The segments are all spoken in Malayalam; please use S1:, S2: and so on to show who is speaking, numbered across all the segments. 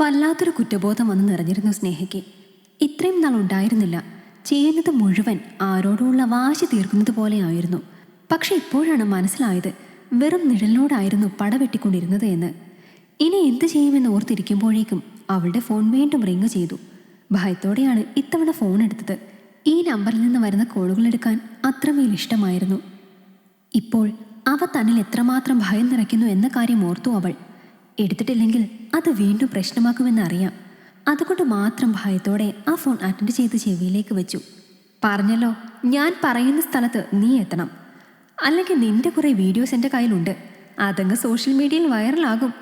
S1: വല്ലാത്തൊരു കുറ്റബോധം വന്ന് നിറഞ്ഞിരുന്നു സ്നേഹയ്ക്ക്. ഇത്രയും നാൾ ഉണ്ടായിരുന്നില്ല. ചെയ്യുന്നത് മുഴുവൻ ആരോടുമുള്ള വാശി തീർക്കുന്നത് പോലെയായിരുന്നു. പക്ഷെ ഇപ്പോഴാണ് മനസ്സിലായത് വെറും നിഴലിനോടായിരുന്നു പടവെട്ടിക്കൊണ്ടിരുന്നത് എന്ന്. ഇനി എന്ത് ചെയ്യുമെന്ന് ഓർത്തിരിക്കുമ്പോഴേക്കും അവളുടെ ഫോൺ വീണ്ടും റിങ് ചെയ്തു. ഭയത്തോടെയാണ് ഇത്തവണ ഫോൺ എടുത്തത്. ഈ നമ്പറിൽ നിന്ന് വരുന്ന കോളുകൾ എടുക്കാൻ അത്രമേൽ ഇഷ്ടമായിരുന്നു. ഇപ്പോൾ അവ തന്നിൽ എത്രമാത്രം ഭയം നിറയ്ക്കുന്നു എന്ന കാര്യം ഓർത്തു അവൾ. എടുത്തിട്ടില്ലെങ്കിൽ അത് വീണ്ടും പ്രശ്നമാക്കുമെന്നറിയാം അതുകൊണ്ട് മാത്രം ഭയത്തോടെ ആ ഫോൺ അറ്റൻഡ് ചെയ്ത് ചെവിയിലേക്ക് വെച്ചു. പറഞ്ഞല്ലോ ഞാൻ പറയുന്ന സ്ഥലത്ത് നീ എത്തണം. അല്ലെങ്കിൽ നിന്റെ കുറേ വീഡിയോസ് എന്റെ കയ്യിലുണ്ട്. അതങ്ങ് സോഷ്യൽ മീഡിയയിൽ വൈറലാകും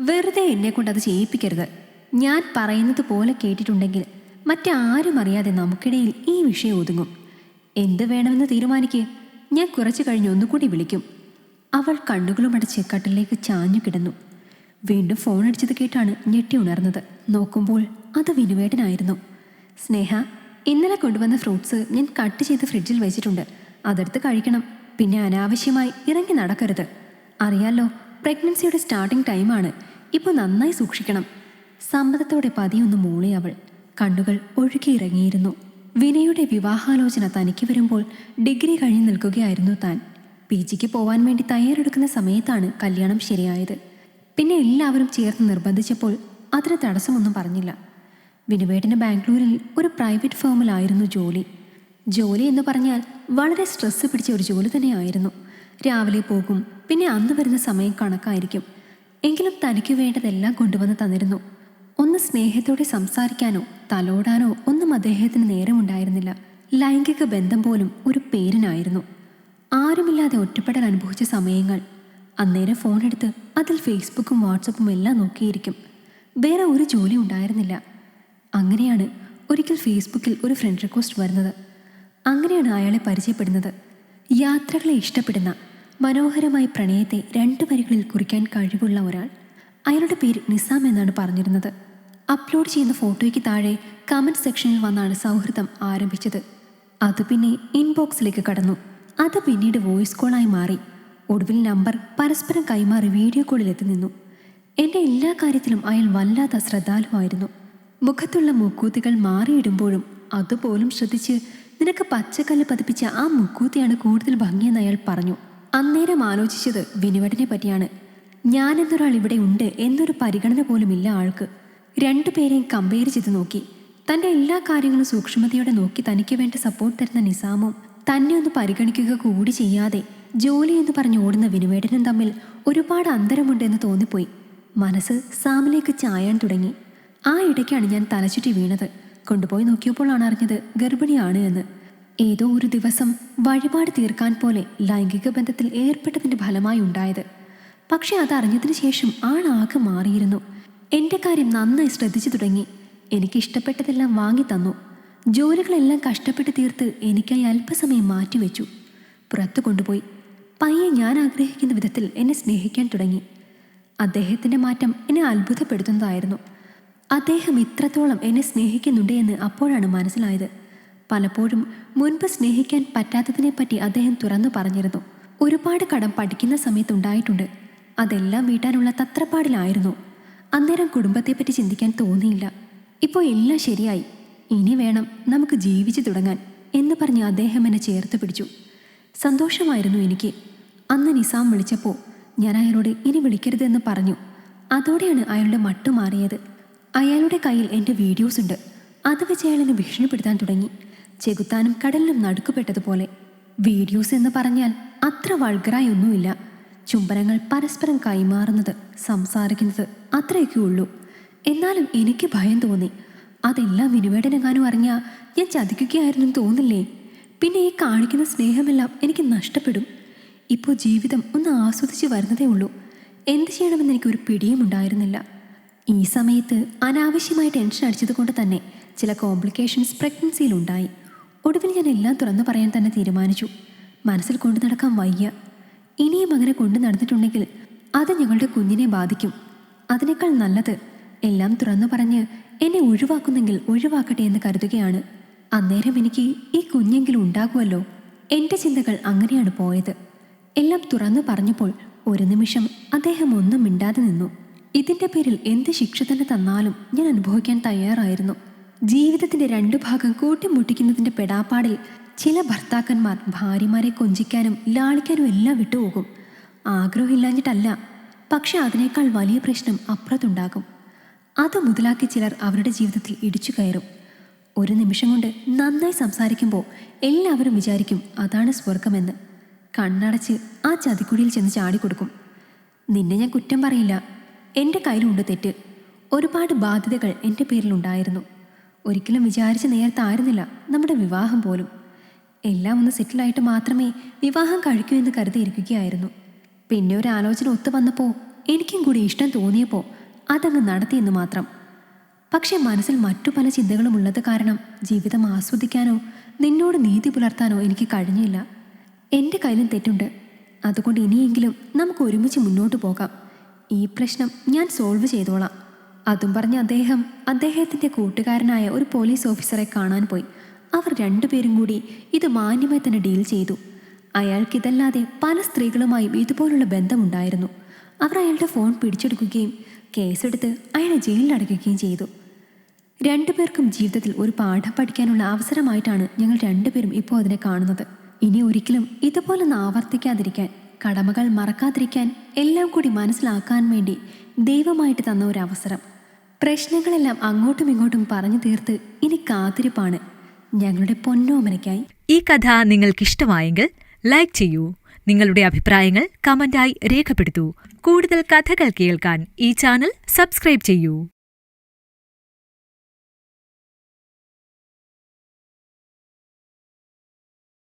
S1: വെറുതെ എന്നെ കൊണ്ട് അത് ചെയ്യിപ്പിക്കരുത്. ഞാൻ പറയുന്നത് പോലെ കേട്ടിട്ടുണ്ടെങ്കിൽ മറ്റാരും അറിയാതെ നമുക്കിടയിൽ ഈ വിഷയം ഒതുങ്ങും. എന്ത് വേണമെന്ന് തീരുമാനിക്കേ. ഞാൻ കുറച്ചു കഴിഞ്ഞ് ഒന്നുകൂടി വിളിക്കും. അവൾ കണ്ണുകളുമടച്ച് കട്ടിലേക്ക് ചാഞ്ഞു കിടന്നു. വീണ്ടും ഫോൺ അടിച്ചത് കേട്ടാണ് ഞെട്ടി ഉണർന്നത്. നോക്കുമ്പോൾ അത് വിനുവേട്ടനായിരുന്നു. സ്നേഹ ഇന്നലെ കൊണ്ടുവന്ന ഫ്രൂട്ട്സ് ഞാൻ കട്ട് ചെയ്ത് ഫ്രിഡ്ജിൽ വെച്ചിട്ടുണ്ട്. അതെടുത്ത് കഴിക്കണം. പിന്നെ അനാവശ്യമായി ഇറങ്ങി നടക്കരുത്. അറിയാലോ പ്രഗ്നൻസിയുടെ സ്റ്റാർട്ടിംഗ് ടൈമാണ് ഇപ്പോൾ നന്നായി സൂക്ഷിക്കണം. സമ്മതത്തോടെ പതിയൊന്ന് മൂളി അവൾ. കണ്ണുകൾ ഒഴുകിയിറങ്ങിയിരുന്നു വിനയുടെ വിവാഹാലോചന തനിക്ക് വരുമ്പോൾ ഡിഗ്രി കഴിഞ്ഞ് നിൽക്കുകയായിരുന്നു താൻ. പി ജിക്ക് പോവാൻ വേണ്ടി തയ്യാറെടുക്കുന്ന സമയത്താണ് കല്യാണം ശരിയായത്. പിന്നെ എല്ലാവരും ചേർന്ന് നിർബന്ധിച്ചപ്പോൾ അതിന് തടസ്സമൊന്നും പറഞ്ഞില്ല. വിനുവേട്ടന് ബാംഗ്ലൂരിൽ ഒരു പ്രൈവറ്റ് ഫേമിലായിരുന്നു ജോലി. ജോലി എന്ന് പറഞ്ഞാൽ വളരെ സ്ട്രെസ് പിടിച്ച ഒരു ജോലി തന്നെയായിരുന്നു. രാവിലെ പോകും പിന്നെ അന്ന് വരുന്ന സമയം കണക്കായിരിക്കും. എങ്കിലും തനിക്ക് വേണ്ടതെല്ലാം കൊണ്ടുവന്ന് തന്നിരുന്നു. ഒന്ന് സ്നേഹത്തോടെ സംസാരിക്കാനോ തലോടാനോ ഒന്നും അദ്ദേഹത്തിന് നേരമുണ്ടായിരുന്നില്ല. ലൈംഗിക ബന്ധം പോലും ഒരു പേരിനായിരുന്നു. ആരുമില്ലാതെ ഒറ്റപ്പെടൽ അനുഭവിച്ച സമയങ്ങൾ. അന്നേരം ഫോണെടുത്ത് അതിൽ ഫേസ്ബുക്കും വാട്സപ്പും എല്ലാം നോക്കിയിരിക്കും. വേറെ ഒരു ജോലി ഉണ്ടായിരുന്നില്ല. അങ്ങനെയാണ് ഒരിക്കൽ ഫേസ്ബുക്കിൽ ഒരു ഫ്രണ്ട് റിക്വസ്റ്റ് വരുന്നത്. അങ്ങനെയാണ് അയാളെ പരിചയപ്പെടുന്നത്. യാത്രകളെ ഇഷ്ടപ്പെടുന്ന മനോഹരമായ പ്രണയത്തെ രണ്ട് വരികളിൽ കുറിക്കാൻ കഴിവുള്ള ഒരാൾ. അയാളുടെ പേര് നിസാം എന്നാണ് പറഞ്ഞിരുന്നത്. അപ്ലോഡ് ചെയ്യുന്ന ഫോട്ടോയ്ക്ക് താഴെ കമന്റ് സെക്ഷനിൽ വന്നാണ് സൗഹൃദം ആരംഭിച്ചത്. അത് പിന്നെ ഇൻബോക്സിലേക്ക് കടന്നു. അത് പിന്നീട് വോയിസ് കോളായി മാറി. ഒടുവിൽ നമ്പർ പരസ്പരം കൈമാറി വീഡിയോ കോളിൽ എത്തി നിന്നു. എന്റെ എല്ലാ കാര്യത്തിലും അയാൾ വല്ലാത്ത ശ്രദ്ധാലുവായിരുന്നു മുഖത്തുള്ള മുക്കൂത്തികൾ മാറിയിടുമ്പോഴും അതുപോലും ശ്രദ്ധിച്ച് നിനക്ക് പച്ചക്കല്ല് പതിപ്പിച്ച ആ മുക്കൂത്തിയാണ് കൂടുതൽ ഭംഗിയെന്ന് അയാൾ പറഞ്ഞു. അന്നേരം ആലോചിച്ചത് വിനുവടിനെ പറ്റിയാണ്. ഞാൻ എന്നൊരാൾ ഇവിടെ ഉണ്ട് എന്നൊരു പരിഗണന പോലും ഇല്ല ആൾക്ക്. രണ്ടുപേരെയും കമ്പയർ ചെയ്ത് നോക്കി. തന്റെ എല്ലാ കാര്യങ്ങളും സൂക്ഷ്മതയോടെ നോക്കി തനിക്ക് വേണ്ട സപ്പോർട്ട് തരുന്ന നിസാമും തന്നെ ഒന്ന് പരിഗണിക്കുക കൂടി ചെയ്യാതെ ജോലി എന്ന് പറഞ്ഞ് ഓടുന്ന വിനുവേടനും തമ്മിൽ ഒരുപാട് അന്തരമുണ്ടെന്ന് തോന്നിപ്പോയി. മനസ്സ് സാമിലേക്ക് ചായാൻ തുടങ്ങി. ആ ഇടയ്ക്കാണ് ഞാൻ തലചുറ്റി വീണത്. കൊണ്ടുപോയി നോക്കിയപ്പോഴാണ് അറിഞ്ഞത് ഗർഭിണിയാണ് എന്ന്. ഏതോ ഒരു ദിവസം വഴിപാട് തീർക്കാൻ പോലെ ലൈംഗിക ബന്ധത്തിൽ ഏർപ്പെട്ടതിന്റെ ഫലമായി ഉണ്ടായത്. പക്ഷെ അതറിഞ്ഞതിന് ശേഷം ആളാകെ മാറിയിരുന്നു. എന്റെ കാര്യം നന്നായി ശ്രദ്ധിച്ചു തുടങ്ങി. എനിക്ക് ഇഷ്ടപ്പെട്ടതെല്ലാം വാങ്ങി തന്നു. ജോലികളെല്ലാം കഷ്ടപ്പെട്ട് തീർത്ത് എനിക്കായി അല്പസമയം മാറ്റിവെച്ചു. പുറത്തു കൊണ്ടുപോയി. പയ്യെ ഞാൻ ആഗ്രഹിക്കുന്ന വിധത്തിൽ എന്നെ സ്നേഹിക്കാൻ തുടങ്ങി. അദ്ദേഹത്തിന്റെ മാറ്റം എന്നെ അത്ഭുതപ്പെടുത്തുന്നതായിരുന്നു. അദ്ദേഹം ഇത്രത്തോളം എന്നെ സ്നേഹിക്കുന്നുണ്ട് എന്ന് അപ്പോഴാണ് മനസ്സിലായത്. പലപ്പോഴും മുൻപ് സ്നേഹിക്കാൻ പറ്റാത്തതിനെപ്പറ്റി അദ്ദേഹം തുറന്നു പറഞ്ഞിരുന്നു. ഒരുപാട് കടം പഠിക്കുന്ന സമയത്തുണ്ടായിട്ടുണ്ട് അതെല്ലാം വീട്ടാനുള്ള തത്രപ്പാടിലായിരുന്നു. അന്നേരം കുടുംബത്തെപ്പറ്റി ചിന്തിക്കാൻ തോന്നിയില്ല. ഇപ്പോൾ എല്ലാം ശരിയായി. ഇനി വേണം നമുക്ക് ജീവിച്ചു തുടങ്ങാൻ എന്ന് പറഞ്ഞ് അദ്ദേഹം എന്നെ ചേർത്ത് പിടിച്ചു. സന്തോഷമായിരുന്നു എനിക്ക്. അന്ന് നിസാം വിളിച്ചപ്പോൾ ഞാൻ അയാളോട് ഇനി വിളിക്കരുതെന്ന് പറഞ്ഞു. അതോടെയാണ് അയാളുടെ മട്ടു മാറിയത്. അയാളുടെ കയ്യിൽ എന്റെ വീഡിയോസ് ഉണ്ട്. അത് വെച്ച് അയാൾ എന്നെ ഭീഷണിപ്പെടുത്താൻ തുടങ്ങി. ചെകുത്താനും കടലിലും നടുക്കുപെട്ടതുപോലെ. വീഡിയോസ് എന്ന് പറഞ്ഞാൽ അത്ര വൾഗറായൊന്നുമില്ല ചുംബനങ്ങൾ പരസ്പരം കൈമാറുന്നത് സംസാരിക്കുന്നത് അത്രയൊക്കെ ഉള്ളൂ. എന്നാലും എനിക്ക് ഭയം തോന്നി. അതെല്ലാം വിനുവേടനെങ്ങാനും അറിഞ്ഞാൽ ഞാൻ ചതിക്കുകയായിരുന്നു തോന്നില്ലേ? പിന്നെ ഈ കാണിക്കുന്ന സ്നേഹമെല്ലാം എനിക്ക് നഷ്ടപ്പെടും. ഇപ്പോൾ ജീവിതം ഒന്ന് ആസ്വദിച്ച് വരുന്നതേ ഉള്ളൂ. എന്ത് ചെയ്യണമെന്ന് എനിക്കൊരു പിടിയും ഉണ്ടായിരുന്നില്ല. ഈ സമയത്ത് അനാവശ്യമായി ടെൻഷൻ അടിച്ചതുകൊണ്ട് തന്നെ ചില കോംപ്ലിക്കേഷൻസ് പ്രഗ്നൻസിയിലുണ്ടായി. ഒടുവിൽ ഞാൻ എല്ലാം തുറന്നു പറയാൻ തന്നെ തീരുമാനിച്ചു. മനസ്സിൽ കൊണ്ടു നടക്കാൻ വയ്യ. ഇനിയും അങ്ങനെ കൊണ്ടു നടന്നിട്ടുണ്ടെങ്കിൽ അത് ഞങ്ങളുടെ കുഞ്ഞിനെ ബാധിക്കും. അതിനേക്കാൾ നല്ലത് എല്ലാം തുറന്നു പറഞ്ഞ് എന്നെ ഒഴിവാക്കുന്നെങ്കിൽ ഒഴിവാക്കട്ടെ എന്ന് കരുതുകയാണ്. അന്നേരം എനിക്ക് ഈ കുഞ്ഞെങ്കിലും ഉണ്ടാകുമല്ലോ. എന്റെ ചിന്തകൾ അങ്ങനെയാണ് പോയത്. എല്ലാം തുറന്നു പറഞ്ഞപ്പോൾ ഒരു നിമിഷം അദ്ദേഹം ഒന്നും മിണ്ടാതെ നിന്നു. ഇതിന്റെ പേരിൽ എന്ത് ശിക്ഷ തന്നെ തന്നാലും ഞാൻ അനുഭവിക്കാൻ തയ്യാറായിരുന്നു. ജീവിതത്തിന്റെ രണ്ടു ഭാഗം കൂട്ടിമുട്ടിക്കുന്നതിന്റെ പെടാപ്പാടിൽ ചില ഭർത്താക്കന്മാർ ഭാര്യമാരെ കൊഞ്ചിക്കാനും ലാളിക്കാനും എല്ലാം വിട്ടുപോകും. ആഗ്രഹമില്ലാഞ്ഞിട്ടല്ല പക്ഷെ അതിനേക്കാൾ വലിയ പ്രശ്നം അപ്പുറത്തുണ്ടാകും. അത് മുതലാക്കി ചിലർ അവരുടെ ജീവിതത്തിൽ ഇടിച്ചു കയറും. ഒരു നിമിഷം കൊണ്ട് നന്നായി സംസാരിക്കുമ്പോൾ എല്ലാവരും വിചാരിക്കും അതാണ് സ്വർഗമെന്ന് കണ്ണടച്ച് ആ ചതിക്കുഴിയിൽ ചെന്ന് ചാടിക്കൊടുക്കും നിന്നെ ഞാൻ കുറ്റം പറയില്ല. എന്റെ കയ്യിലുണ്ട് തെറ്റ്. ഒരുപാട് ബാധ്യതകൾ എന്റെ പേരിലുണ്ടായിരുന്നു. ഒരിക്കലും വിചാരിച്ച നേരത്തായിരുന്നില്ല നമ്മുടെ വിവാഹം പോലും. എല്ലാം ഒന്ന് സെറ്റിലായിട്ട് മാത്രമേ വിവാഹം കഴിക്കൂ എന്ന് കരുതിയിരിക്കുകയായിരുന്നു. പിന്നെ ഒരു ആലോചന ഒത്തു വന്നപ്പോൾ എനിക്കും കൂടി ഇഷ്ടം തോന്നിയപ്പോൾ അതങ്ങ് നടത്തിയെന്ന് മാത്രം. പക്ഷെ മനസ്സിൽ മറ്റു പല ചിന്തകളും ഉള്ളത് കാരണം ജീവിതം ആസ്വദിക്കാനോ നിന്നോട് നീതി പുലർത്താനോ എനിക്ക് കഴിഞ്ഞില്ല. എന്റെ കയ്യിലും തെറ്റുണ്ട്. അതുകൊണ്ട് ഇനിയെങ്കിലും നമുക്ക് ഒരുമിച്ച് മുന്നോട്ട് പോകാം. ഈ പ്രശ്നം ഞാൻ സോൾവ് ചെയ്തോളാം. അതും പറഞ്ഞ് അദ്ദേഹം അദ്ദേഹത്തിന്റെ കൂട്ടുകാരനായ ഒരു പോലീസ് ഓഫീസറെ കാണാൻ പോയി. അവർ രണ്ടുപേരും കൂടി ഇത് മാന്യമായി തന്നെ ഡീൽ ചെയ്തു. അയാൾക്ക് ഇതല്ലാതെ പല സ്ത്രീകളുമായും ഇതുപോലുള്ള ബന്ധമുണ്ടായിരുന്നു. അവർ അയാളുടെ ഫോൺ പിടിച്ചെടുക്കുകയും കേസെടുത്ത് അയാളെ ജയിലിലടയ്ക്കുകയും ചെയ്തു. രണ്ടുപേർക്കും ജീവിതത്തിൽ ഒരു പാഠം പഠിക്കാനുള്ള അവസരമായിട്ടാണ് ഞങ്ങൾ രണ്ടുപേരും ഇപ്പോൾ അതിനെ കാണുന്നത്. ഇനി ഒരിക്കലും ഇതുപോലൊന്ന് ആവർത്തിക്കാതിരിക്കാൻ കടമകൾ മറക്കാതിരിക്കാൻ എല്ലാം കൂടി മനസ്സിലാക്കാൻ വേണ്ടി ദൈവമായിട്ട് തന്ന ഒരു അവസരം പ്രശ്നങ്ങളെല്ലാം അങ്ങോട്ടും ഇങ്ങോട്ടും പറഞ്ഞു തീർത്ത് ഇനി കാത്തിരിപ്പാണ്. ഞങ്ങളുടെ പൊന്നോമനയ്ക്കായി.
S2: ഈ കഥ നിങ്ങൾക്കിഷ്ടമായെങ്കിൽ ലൈക്ക് ചെയ്യൂ. നിങ്ങളുടെ അഭിപ്രായങ്ങൾ കമന്റായി രേഖപ്പെടുത്തൂ. കൂടുതൽ കഥകൾ കേൾക്കാൻ ഈ ചാനൽ സബ്സ്ക്രൈബ് ചെയ്യൂ.